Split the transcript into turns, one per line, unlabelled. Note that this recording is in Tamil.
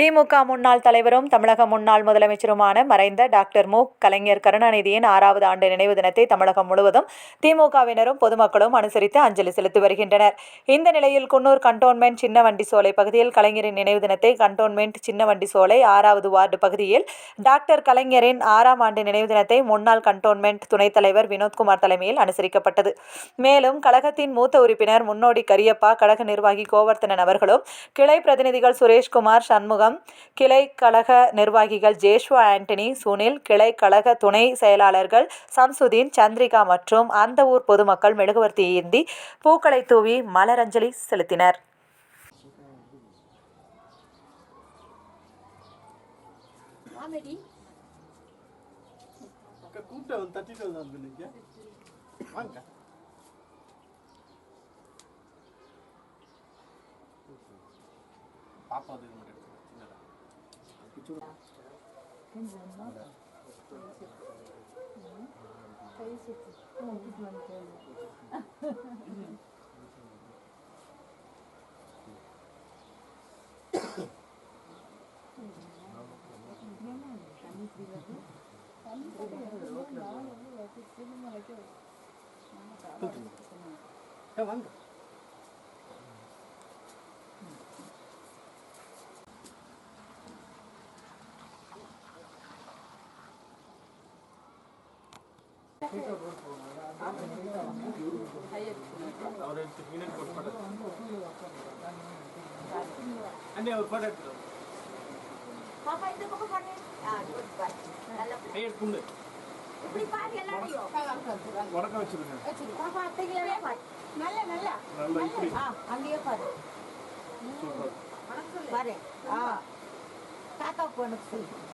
திமுக முன்னாள் தலைவரும் தமிழக முன்னாள் முதலமைச்சருமான மறைந்த டாக்டர் மு. கலைஞர் கருணாநிதியின் ஆறாவது ஆண்டு நினைவு தினத்தை தமிழகம் முழுவதும் திமுகவினரும் பொதுமக்களும் அனுசரித்து அஞ்சலி செலுத்தி வருகின்றனர். இந்த நிலையில் குன்னூர் கண்டோன்மெண்ட் சின்னவண்டி சோலை பகுதியில் கலைஞரின் நினைவு தினத்தை கண்டோன்மெண்ட் சின்னவண்டி சோலை ஆறாவது வார்டு பகுதியில் டாக்டர் கலைஞரின் ஆறாம் ஆண்டு நினைவு தினத்தை முன்னாள் கண்டோன்மெண்ட் துணைத் தலைவர் வினோத்குமார் தலைமையில் அனுசரிக்கப்பட்டது. மேலும் கழகத்தின் மூத்த உறுப்பினர் முன்னோடி கரியப்பா கழக நிர்வாகி கோவர்த்தனன் அவர்களும் கிளை பிரதிநிதிகள் சுரேஷ்குமார் சண்முகம் கிளை கழக நிர்வாகிகள் ஜேஷ்வா ஆண்டனி சுனில் கிளை கழக துணை செயலாளர்கள் சம்சுதீன் சந்திரிகா மற்றும் அந்த ஊர் பொதுமக்கள் மெழுகுவர்த்தி ஏந்தி பூக்களை தூவி மலரஞ்சலி செலுத்தினர்.
தட்டிட்டு வாங்க. பாப்பா அது மட்டும் 不中了，挺正常的。太热了，嗯，太热
了，嗯，不中了，太热了，
哈哈，不中，开玩笑。குண்டு.
இப்படி பாரு எல்லாரையும்.
உடக்க வச்சிருங்க.
பாப்பா அத்தைகளே பாரு. நல்ல நல்ல.
நல்லா இப்படி.
ஆ அங்கேயே பாரு.
சூப்பர்
பாரு. ஆ. தாத்தா பொண்ணுக்கு சொல்லு.